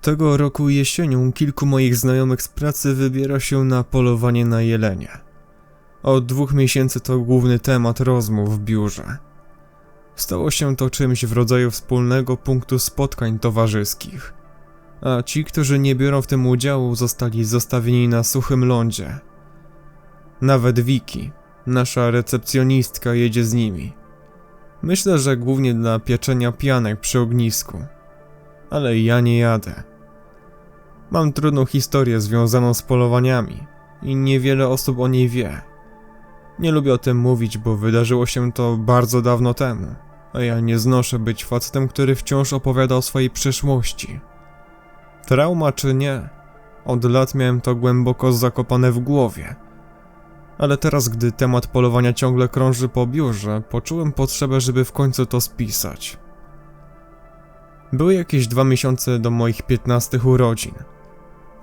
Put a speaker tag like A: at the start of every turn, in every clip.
A: Tego roku jesienią kilku moich znajomych z pracy wybiera się na polowanie na jelenie. Od dwóch miesięcy to główny temat rozmów w biurze. Stało się to czymś w rodzaju wspólnego punktu spotkań towarzyskich. A ci, którzy nie biorą w tym udziału, zostali zostawieni na suchym lądzie. Nawet Wiki, nasza recepcjonistka, jedzie z nimi. Myślę, że głównie dla pieczenia pianek przy ognisku. Ale ja nie jadę. Mam trudną historię związaną z polowaniami i niewiele osób o niej wie. Nie lubię o tym mówić, bo wydarzyło się to bardzo dawno temu, a ja nie znoszę być facetem, który wciąż opowiada o swojej przeszłości. Trauma czy nie, od lat miałem to głęboko zakopane w głowie. Ale teraz, gdy temat polowania ciągle krąży po biurze, poczułem potrzebę, żeby w końcu to spisać. Były jakieś dwa miesiące do moich 15 urodzin.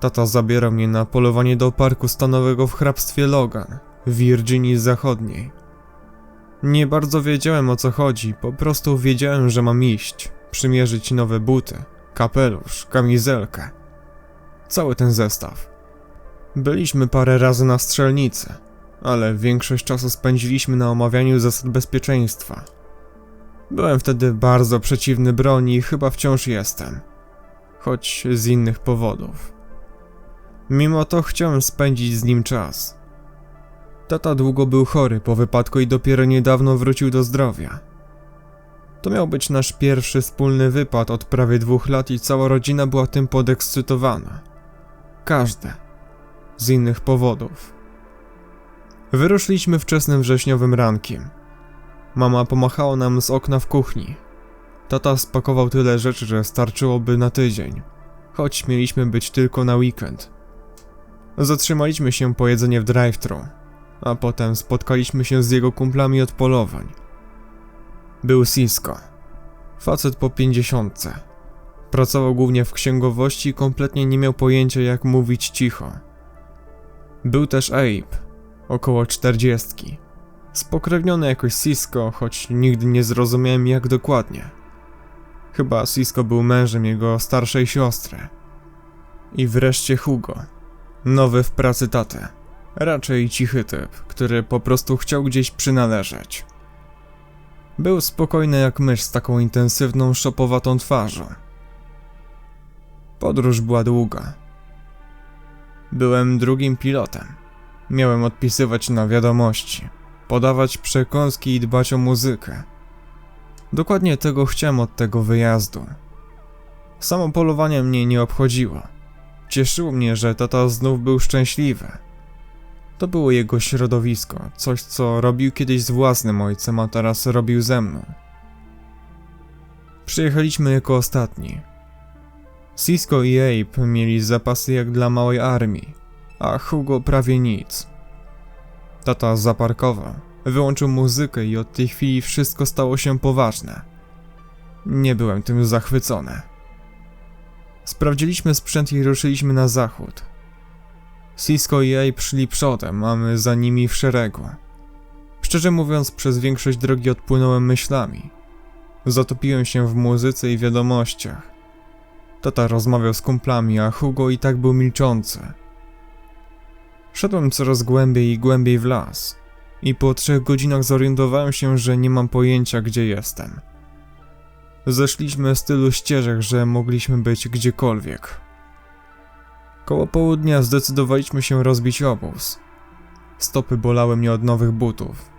A: Tata zabierał mnie na polowanie do parku stanowego w hrabstwie Logan, w Virginii Zachodniej. Nie bardzo wiedziałem o co chodzi, po prostu wiedziałem, że mam iść, przymierzyć nowe buty, kapelusz, kamizelkę. Cały ten zestaw. Byliśmy parę razy na strzelnicy, ale większość czasu spędziliśmy na omawianiu zasad bezpieczeństwa. Byłem wtedy bardzo przeciwny broni i chyba wciąż jestem, choć z innych powodów. Mimo to chciałem spędzić z nim czas. Tata długo był chory po wypadku i dopiero niedawno wrócił do zdrowia. To miał być nasz pierwszy wspólny wypad od prawie dwóch lat i cała rodzina była tym podekscytowana. Każde. Z innych powodów. Wyruszyliśmy wczesnym wrześniowym rankiem. Mama pomachała nam z okna w kuchni. Tata spakował tyle rzeczy, że starczyłoby na tydzień, choć mieliśmy być tylko na weekend. Zatrzymaliśmy się po jedzenie w drive-thru, a potem spotkaliśmy się z jego kumplami od polowań. Był Cisco. Facet po pięćdziesiątce. Pracował głównie w księgowości i kompletnie nie miał pojęcia jak mówić cicho. Był też Abe, około czterdziestki. Spokrewniony jakoś Cisco, choć nigdy nie zrozumiałem jak dokładnie. Chyba Cisco był mężem jego starszej siostry. I wreszcie Hugo. Nowy w pracy tatę. Raczej cichy typ, który po prostu chciał gdzieś przynależeć. Był spokojny jak mysz z taką intensywną, szopowatą twarzą. Podróż była długa. Byłem drugim pilotem. Miałem odpisywać na wiadomości, podawać przekąski i dbać o muzykę. Dokładnie tego chciałem od tego wyjazdu. Samo polowanie mnie nie obchodziło. Cieszyło mnie, że tata znów był szczęśliwy. To było jego środowisko, coś co robił kiedyś z własnym ojcem, a teraz robił ze mną. Przyjechaliśmy jako ostatni. Cisco i Abe mieli zapasy jak dla małej armii, a Hugo prawie nic. Tata zaparkował, wyłączył muzykę i od tej chwili wszystko stało się poważne. Nie byłem tym zachwycony. Sprawdziliśmy sprzęt i ruszyliśmy na zachód. Cisco i Abe szli przodem, a my za nimi w szeregu. Szczerze mówiąc, przez większość drogi odpłynąłem myślami. Zatopiłem się w muzyce i wiadomościach. Tata rozmawiał z kumplami, a Hugo i tak był milczący. Szedłem coraz głębiej i głębiej w las. I po trzech godzinach zorientowałem się, że nie mam pojęcia, gdzie jestem. Zeszliśmy z tylu ścieżek, że mogliśmy być gdziekolwiek. Koło południa zdecydowaliśmy się rozbić obóz. Stopy bolały mnie od nowych butów.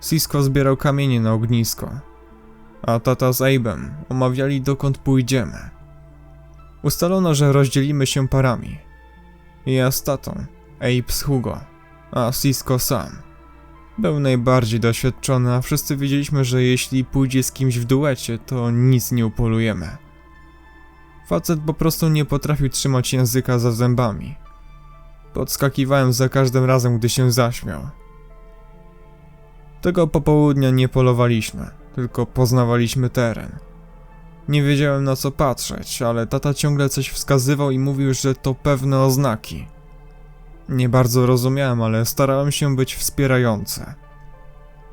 A: Cisco zbierał kamienie na ognisko, a tata z Abe'em omawiali dokąd pójdziemy. Ustalono, że rozdzielimy się parami. Ja z tatą, Abe z Hugo, a Cisco sam. Był najbardziej doświadczony, a wszyscy wiedzieliśmy, że jeśli pójdzie z kimś w duecie, to nic nie upolujemy. Facet po prostu nie potrafił trzymać języka za zębami. Podskakiwałem za każdym razem, gdy się zaśmiał. Tego popołudnia nie polowaliśmy, tylko poznawaliśmy teren. Nie wiedziałem na co patrzeć, ale tata ciągle coś wskazywał i mówił, że to pewne oznaki. Nie bardzo rozumiałem, ale starałem się być wspierający.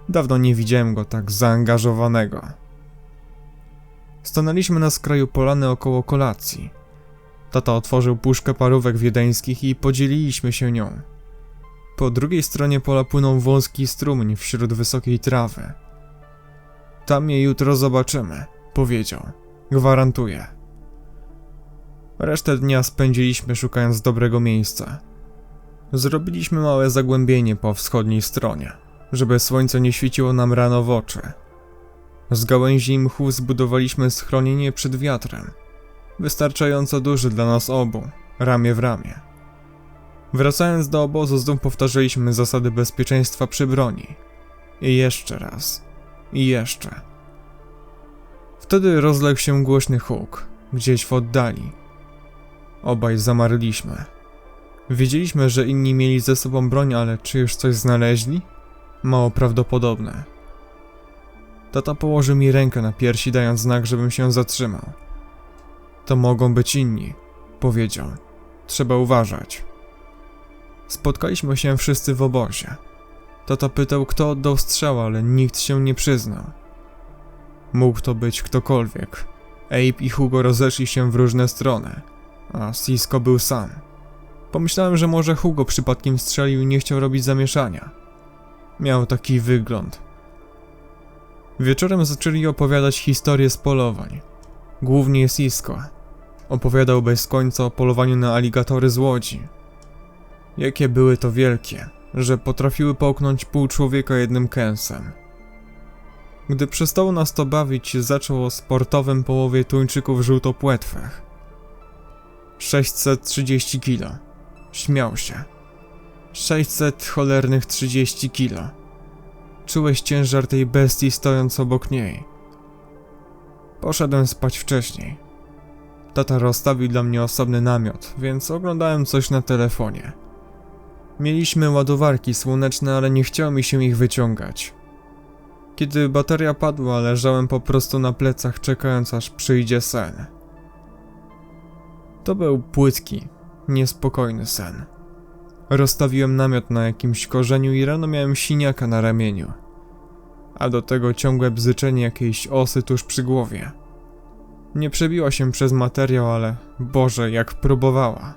A: Dawno nie widziałem go tak zaangażowanego. Stanęliśmy na skraju polany około kolacji. Tata otworzył puszkę parówek wiedeńskich i podzieliliśmy się nią. Po drugiej stronie pola płynął wąski strumień wśród wysokiej trawy. Tam je jutro zobaczymy, powiedział. Gwarantuję. Resztę dnia spędziliśmy szukając dobrego miejsca. Zrobiliśmy małe zagłębienie po wschodniej stronie, żeby słońce nie świeciło nam rano w oczy. Z gałęzi mchu zbudowaliśmy schronienie przed wiatrem, wystarczająco duży dla nas obu, ramię w ramię. Wracając do obozu, znów powtarzaliśmy zasady bezpieczeństwa przy broni. I jeszcze raz. I jeszcze. Wtedy rozległ się głośny huk, gdzieś w oddali. Obaj zamarliśmy. Wiedzieliśmy, że inni mieli ze sobą broń, ale czy już coś znaleźli? Mało prawdopodobne. Tata położył mi rękę na piersi, dając znak, żebym się zatrzymał. To mogą być inni, powiedział. Trzeba uważać. Spotkaliśmy się wszyscy w obozie. Tata pytał, kto oddał strzał, ale nikt się nie przyznał. Mógł to być ktokolwiek. Abe i Hugo rozeszli się w różne strony, a Cisco był sam. Pomyślałem, że może Hugo przypadkiem strzelił i nie chciał robić zamieszania. Miał taki wygląd. Wieczorem zaczęli opowiadać historie z polowań. Głównie Cisco. Opowiadał bez końca o polowaniu na aligatory z łodzi. Jakie były to wielkie, że potrafiły połknąć pół człowieka jednym kęsem. Gdy przestało nas to bawić, zaczął o sportowym połowie tuńczyków żółtopłetwych. 630 kilo. Śmiał się. 600 cholernych 30 kilo. Czułeś ciężar tej bestii stojąc obok niej. Poszedłem spać wcześniej. Tata rozstawił dla mnie osobny namiot, więc oglądałem coś na telefonie. Mieliśmy ładowarki słoneczne, ale nie chciało mi się ich wyciągać. Kiedy bateria padła, leżałem po prostu na plecach, czekając aż przyjdzie sen. To był płytki, niespokojny sen. Rozstawiłem namiot na jakimś korzeniu i rano miałem siniaka na ramieniu. A do tego ciągłe bzyczenie jakiejś osy tuż przy głowie. Nie przebiła się przez materiał, ale Boże, jak próbowała.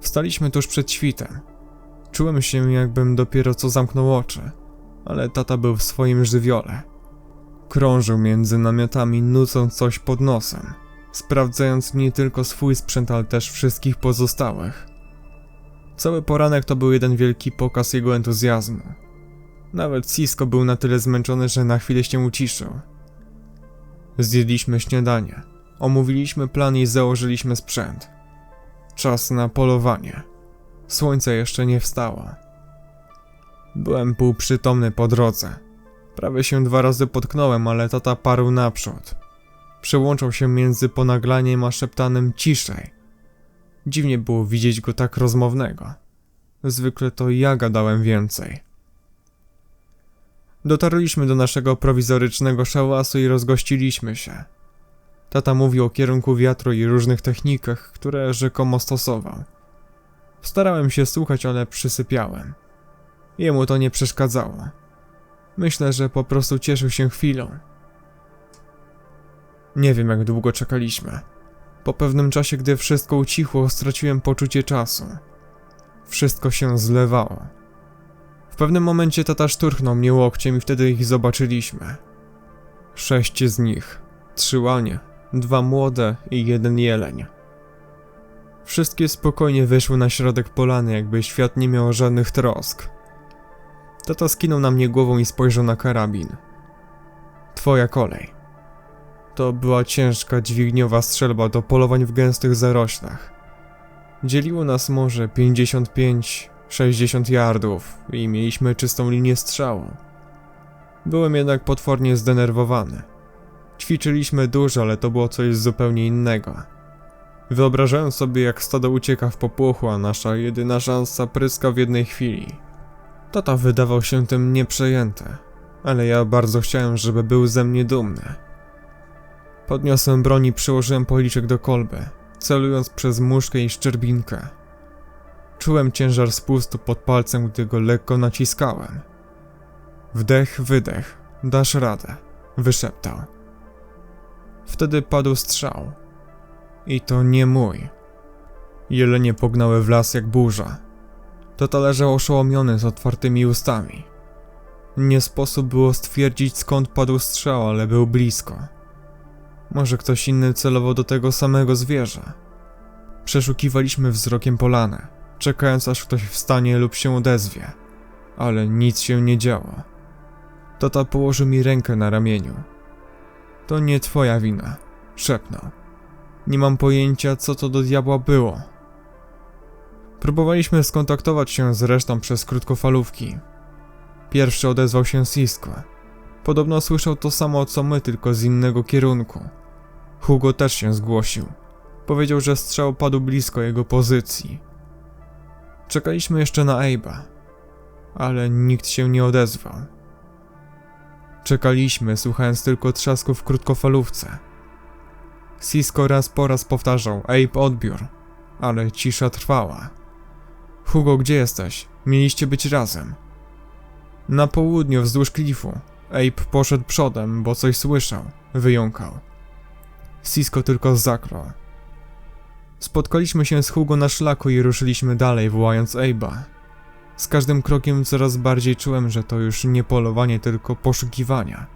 A: Wstaliśmy tuż przed świtem. Czułem się, jakbym dopiero co zamknął oczy, ale tata był w swoim żywiole. Krążył między namiotami, nucąc coś pod nosem, sprawdzając nie tylko swój sprzęt, ale też wszystkich pozostałych. Cały poranek to był jeden wielki pokaz jego entuzjazmu. Nawet Cisco był na tyle zmęczony, że na chwilę się uciszył. Zjedliśmy śniadanie, omówiliśmy plan i założyliśmy sprzęt. Czas na polowanie. Słońce jeszcze nie wstało. Byłem półprzytomny po drodze. Prawie się dwa razy potknąłem, ale tata parł naprzód. Przełączał się między ponaglaniem a szeptanym ciszej. Dziwnie było widzieć go tak rozmownego. Zwykle to ja gadałem więcej. Dotarliśmy do naszego prowizorycznego szałasu i rozgościliśmy się. Tata mówił o kierunku wiatru i różnych technikach, które rzekomo stosował. Starałem się słuchać, ale przysypiałem. Jemu to nie przeszkadzało. Myślę, że po prostu cieszył się chwilą. Nie wiem, jak długo czekaliśmy. Po pewnym czasie, gdy wszystko ucichło, straciłem poczucie czasu. Wszystko się zlewało. W pewnym momencie tata szturchnął mnie łokciem i wtedy ich zobaczyliśmy. Sześć z nich. Trzy łanie, dwa młode i jeden jeleń. Wszystkie spokojnie wyszły na środek polany, jakby świat nie miał żadnych trosk. Tata skinął na mnie głową i spojrzał na karabin. Twoja kolej. To była ciężka, dźwigniowa strzelba do polowań w gęstych zaroślach. Dzieliło nas może 55-60 yardów i mieliśmy czystą linię strzału. Byłem jednak potwornie zdenerwowany. Ćwiczyliśmy dużo, ale to było coś zupełnie innego. Wyobrażałem sobie, jak stado ucieka w popłochu, a nasza jedyna szansa pryska w jednej chwili. Tata wydawał się tym nieprzejęty, ale ja bardzo chciałem, żeby był ze mnie dumny. Podniosłem broń i przyłożyłem policzek do kolby, celując przez muszkę i szczerbinkę. Czułem ciężar spustu pod palcem, gdy go lekko naciskałem. Wdech, wydech, dasz radę, wyszeptał. Wtedy padł strzał. I to nie mój. Jelenie pognały w las jak burza. Tata leżał oszołomiony z otwartymi ustami. Nie sposób było stwierdzić skąd padł strzał, ale był blisko. Może ktoś inny celował do tego samego zwierza. Przeszukiwaliśmy wzrokiem polanę, czekając aż ktoś wstanie lub się odezwie, ale nic się nie działo. Tata położył mi rękę na ramieniu. To nie twoja wina, szepnął. Nie mam pojęcia, co to do diabła było. Próbowaliśmy skontaktować się z resztą przez krótkofalówki. Pierwszy odezwał się Cisco. Podobno słyszał to samo co my, tylko z innego kierunku. Hugo też się zgłosił. Powiedział, że strzał padł blisko jego pozycji. Czekaliśmy jeszcze na Abe'a, ale nikt się nie odezwał. Czekaliśmy, słuchając tylko trzasku w krótkofalówce. Cisco raz po raz powtarzał Abe odbiór, ale cisza trwała. Hugo, gdzie jesteś? Mieliście być razem. Na południu, wzdłuż klifu. Abe poszedł przodem, bo coś słyszał. Wyjąkał. Cisco tylko zaklął. Spotkaliśmy się z Hugo na szlaku i ruszyliśmy dalej, wołając Abe'a. Z każdym krokiem coraz bardziej czułem, że to już nie polowanie, tylko poszukiwania.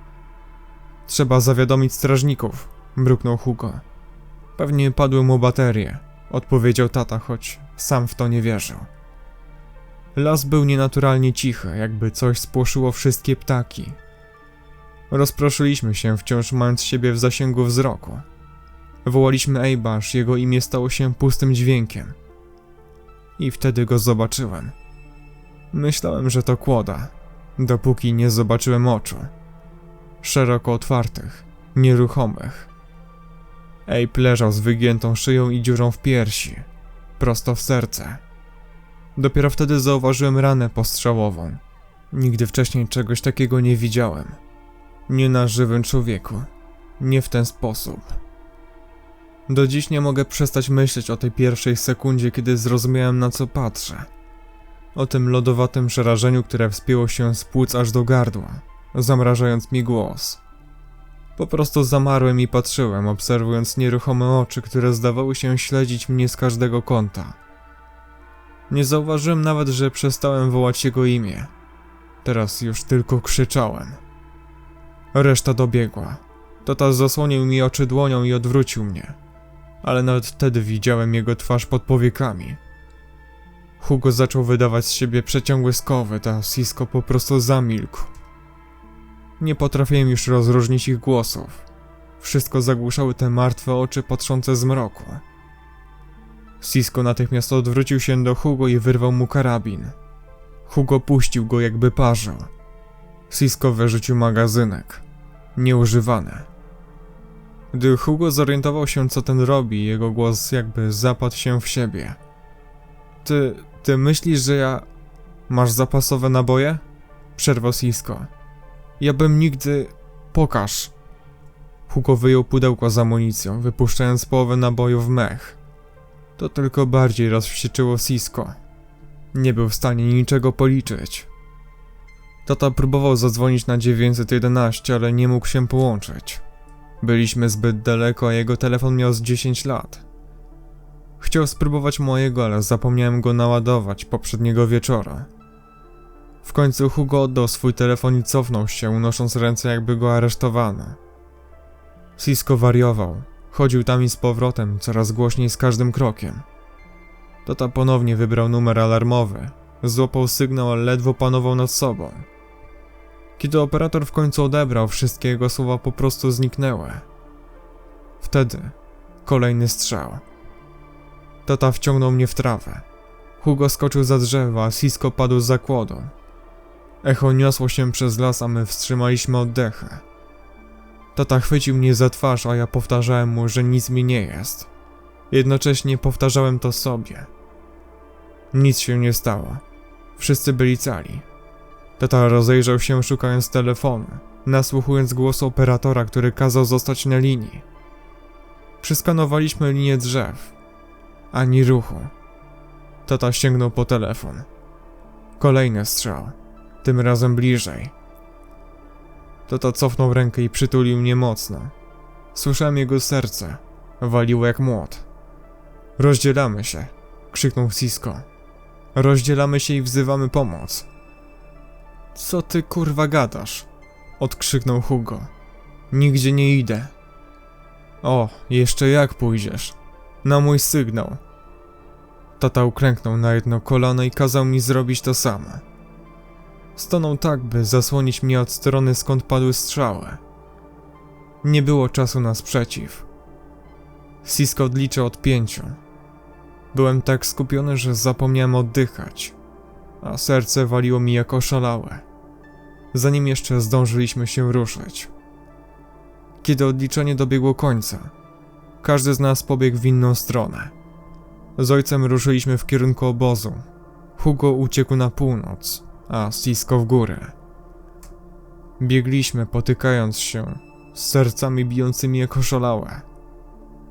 A: Trzeba zawiadomić strażników, mruknął Hugo. Pewnie padły mu baterie, odpowiedział tata, choć sam w to nie wierzył. Las był nienaturalnie cichy, jakby coś spłoszyło wszystkie ptaki. Rozproszyliśmy się, wciąż mając siebie w zasięgu wzroku. Wołaliśmy aż jego imię stało się pustym dźwiękiem. I wtedy go zobaczyłem. Myślałem, że to kłoda, dopóki nie zobaczyłem oczu. Szeroko otwartych, nieruchomych. Abe leżał z wygiętą szyją i dziurą w piersi, prosto w serce. Dopiero wtedy zauważyłem ranę postrzałową. Nigdy wcześniej czegoś takiego nie widziałem. Nie na żywym człowieku. Nie w ten sposób. Do dziś nie mogę przestać myśleć o tej pierwszej sekundzie, kiedy zrozumiałem na co patrzę. O tym lodowatym przerażeniu, które wspięło się z płuc aż do gardła, zamrażając mi głos. Po prostu zamarłem i patrzyłem, obserwując nieruchome oczy, które zdawały się śledzić mnie z każdego kąta. Nie zauważyłem nawet, że przestałem wołać jego imię. Teraz już tylko krzyczałem. Reszta dobiegła. Tata zasłonił mi oczy dłonią i odwrócił mnie. Ale nawet wtedy widziałem jego twarz pod powiekami. Hugo zaczął wydawać z siebie przeciągły skowet, a Cisco po prostu zamilkł. Nie potrafiłem już rozróżnić ich głosów. Wszystko zagłuszały te martwe oczy patrzące z mroku. Cisco natychmiast odwrócił się do Hugo i wyrwał mu karabin. Hugo puścił go jakby parzył. Cisco wyrzucił magazynek. Nieużywany. Gdy Hugo zorientował się co ten robi, jego głos jakby zapadł się w siebie. Ty, ty myślisz, że ja... Masz zapasowe naboje? Przerwał Cisco. Ja bym nigdy... Pokaż. Hugo wyjął pudełko z amunicją, wypuszczając połowę nabojów w mech. To tylko bardziej rozwścieczyło Cisco. Nie był w stanie niczego policzyć. Tata próbował zadzwonić na 911, ale nie mógł się połączyć. Byliśmy zbyt daleko, a jego telefon miał z 10 lat. Chciał spróbować mojego, ale zapomniałem go naładować poprzedniego wieczora. W końcu Hugo oddał swój telefon i cofnął się, unosząc ręce jakby go aresztowano. Cisco wariował. Chodził tam i z powrotem, coraz głośniej z każdym krokiem. Tata ponownie wybrał numer alarmowy. Złapał sygnał, ale ledwo panował nad sobą. Kiedy operator w końcu odebrał, wszystkie jego słowa po prostu zniknęły. Wtedy kolejny strzał. Tata wciągnął mnie w trawę. Hugo skoczył za drzewa, a Cisco padł za kłodą. Echo niosło się przez las, a my wstrzymaliśmy oddechy. Tata chwycił mnie za twarz, a ja powtarzałem mu, że nic mi nie jest. Jednocześnie powtarzałem to sobie. Nic się nie stało. Wszyscy byli cali. Tata rozejrzał się szukając telefonu, nasłuchując głosu operatora, który kazał zostać na linii. Przyskanowaliśmy linię drzew. Ani ruchu. Tata sięgnął po telefon. Kolejny strzał. Tym razem bliżej. Tata cofnął rękę i przytulił mnie mocno. Słyszałem jego serce. Waliło jak młot. Rozdzielamy się, krzyknął Cisco. Rozdzielamy się i wzywamy pomoc. Co ty kurwa gadasz? Odkrzyknął Hugo. Nigdzie nie idę. O, jeszcze jak pójdziesz? Na mój sygnał. Tata uklęknął na jedno kolano i kazał mi zrobić to samo. Stanął tak, by zasłonić mnie od strony skąd padły strzały. Nie było czasu na sprzeciw. Cisco odliczał od pięciu. Byłem tak skupiony, że zapomniałem oddychać, a serce waliło mi jak oszalałe. Zanim jeszcze zdążyliśmy się ruszyć. Kiedy odliczenie dobiegło końca, każdy z nas pobiegł w inną stronę. Z ojcem ruszyliśmy w kierunku obozu. Hugo uciekł na północ, a Cisco w górę. Biegliśmy, potykając się, z sercami bijącymi jak oszalałe.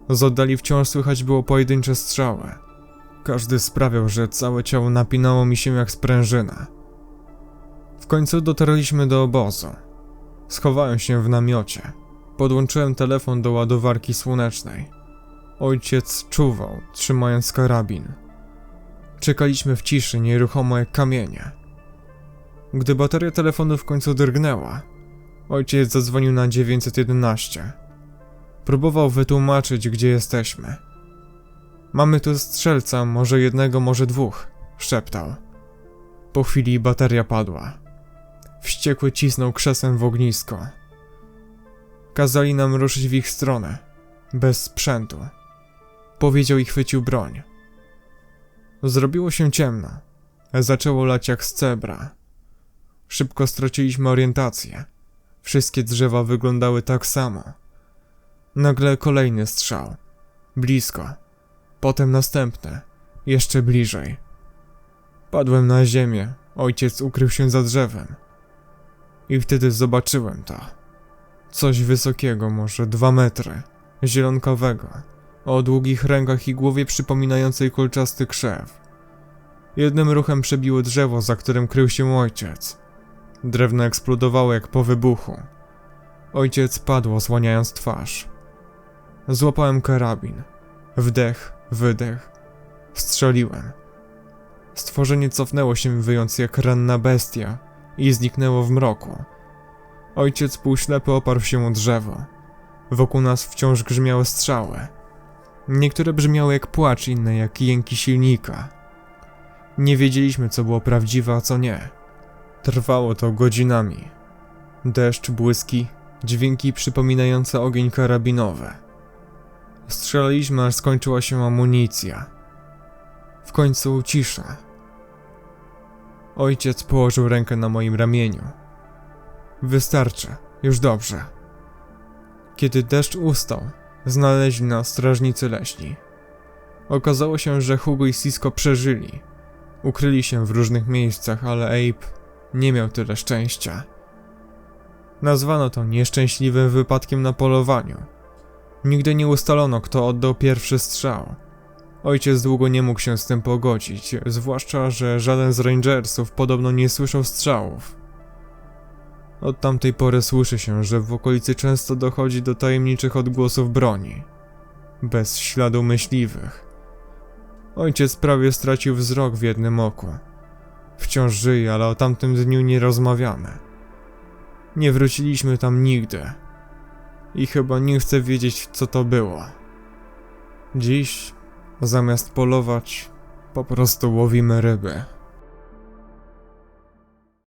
A: Z oddali wciąż słychać było pojedyncze strzały. Każdy sprawiał, że całe ciało napinało mi się jak sprężyna. W końcu dotarliśmy do obozu. Schowałem się w namiocie. Podłączyłem telefon do ładowarki słonecznej. Ojciec czuwał, trzymając karabin. Czekaliśmy w ciszy, nieruchomo jak kamienie. Gdy bateria telefonu w końcu drgnęła, ojciec zadzwonił na 911. Próbował wytłumaczyć, gdzie jesteśmy. Mamy tu strzelca, może jednego, może dwóch, szeptał. Po chwili bateria padła. Wściekły cisnął krzesem w ognisko. Kazali nam ruszyć w ich stronę, bez sprzętu. Powiedział i chwycił broń. Zrobiło się ciemno. Zaczęło lać jak z cebra. Szybko straciliśmy orientację. Wszystkie drzewa wyglądały tak samo. Nagle kolejny strzał. Blisko. Potem następny. Jeszcze bliżej. Padłem na ziemię. Ojciec ukrył się za drzewem. I wtedy zobaczyłem to. Coś wysokiego, może dwa metry. Zielonkowego. O długich rękach i głowie przypominającej kolczasty krzew. Jednym ruchem przebiło drzewo, za którym krył się ojciec. Drewno eksplodowało jak po wybuchu. Ojciec padł, osłaniając twarz. Złapałem karabin. Wdech, wydech. Strzeliłem. Stworzenie cofnęło się, wyjąc jak ranna bestia i zniknęło w mroku. Ojciec półślepy oparł się o drzewo. Wokół nas wciąż grzmiały strzały. Niektóre brzmiały jak płacz, inne jak jęki silnika. Nie wiedzieliśmy, co było prawdziwe, a co nie. Trwało to godzinami. Deszcz, błyski, dźwięki przypominające ogień karabinowy. Strzelaliśmy, aż skończyła się amunicja. W końcu cisza. Ojciec położył rękę na moim ramieniu. Wystarczy, już dobrze. Kiedy deszcz ustał, znaleźli nas strażnicy leśni. Okazało się, że Hugo i Cisco przeżyli. Ukryli się w różnych miejscach, ale Abe nie miał tyle szczęścia. Nazwano to nieszczęśliwym wypadkiem na polowaniu. Nigdy nie ustalono, kto oddał pierwszy strzał. Ojciec długo nie mógł się z tym pogodzić, zwłaszcza, że żaden z Rangersów podobno nie słyszał strzałów. Od tamtej pory słyszy się, że w okolicy często dochodzi do tajemniczych odgłosów broni. Bez śladu myśliwych. Ojciec prawie stracił wzrok w jednym oku. Wciąż żyje, ale o tamtym dniu nie rozmawiamy. Nie wróciliśmy tam nigdy. I chyba nie chcę wiedzieć, co to było. Dziś, zamiast polować, po prostu łowimy ryby.